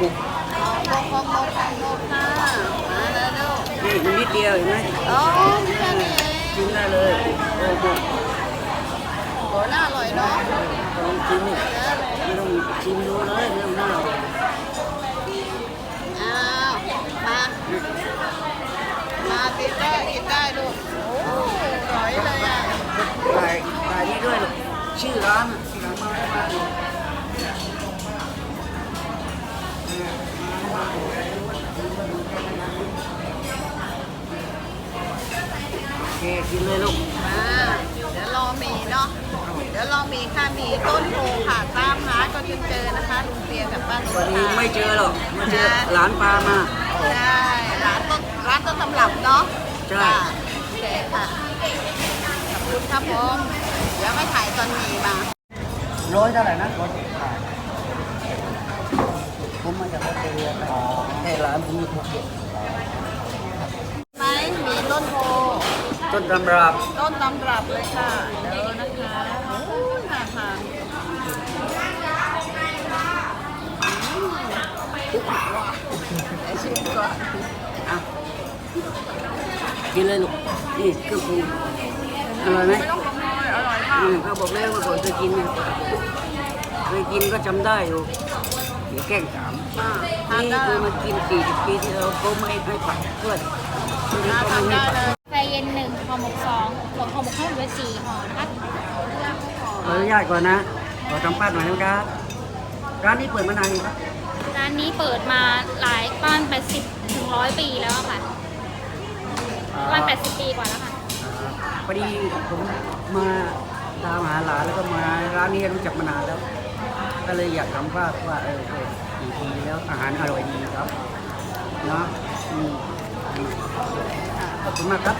หมกโมกโมกโมกโมกค่ะมาแล้วลูกนี่มันนิดเดียวเห็นไหมอ๋อแค่นี้เองกินได้เลยโอ้โหโหน่าอร่อยเนาะลองกินนี่ไม่ต้องชิมดูเลยเรื่องหน้าอ้าวมา มาติดได้กินได้ลูกโอ้อร่อยเลยอะ ถ่ายถ่ายนี่ด้วยลูกชื่อร้านอะชื่อร้านมาได้มาดูโอ เคกินเลยลูกมาเดี๋ยวรอหมีเนาะ เดี๋ยวรอหมีค่ะหมีต้นโพค่ะตามหาก็จนเจอนะคะลุงเปียกับป้าลุงวันนี้ค่ะไม่เจอหรอกไม่เจอหลานปลามาใช่ร้านต้นร้านต้นตำรับเนาะใช่ค่ะโอเคค่ะขอบคุณครับผมเดี๋ยวไปถ่ายตอนหมีมาร้อยเท่าไหร่นะร้อยสิบบาทผมมาจากออสเตรเลียไปแต่ร้านผมอยู่ภูเก็ต ไหมหมีต้นโพ ต้นตำรับต้นตำรับเลยค่ะเดี๋ยวนะคะโอ้ยน่าทานอืมเดี๋ยวชิมก่อนอะกินเลยลูกนี่เครื่องปรุงอร่อยไหมไม่ต้องขโมยอร่อยค่ะอืมเขาบอกแล้วว่าก่อนเคยกินไงเคยกินก็จำได้อยู่เดี๋ยวแกล้งถาม อ่าทานนี่ได้เคยมากินสี่สิบปีที่แล้วเขาไม่ให้ผักเพื่อนทีนี้น่าเขาทานไม่ได้ให้ผักเลย ไฟเย็นหนึ่ง ห่อหมกสองห่อหมกข้าวเหนียวสี่ห่อนะคะขออนุญาตก่อนนะ ขอสัมภาษณ์หน่อยนะครับ ร้านนี้เปิดมานานยังครับ ร้านนี้เปิดมาหลายบ้าน80ถึงร้อยปีแล้วอะค่ะบ้าน80 ปีกว่าแล้วค่ะ พอดีผมมาตามหาหลานแล้วก็มาร้านนี้รู้จักมานานแล้ว ก็เลยอยากสัมภาษณ์ว่าเออเออกี่ปีแล้วอาหารอร่อยดีครับเนาะอืมขอบคุณมากครับ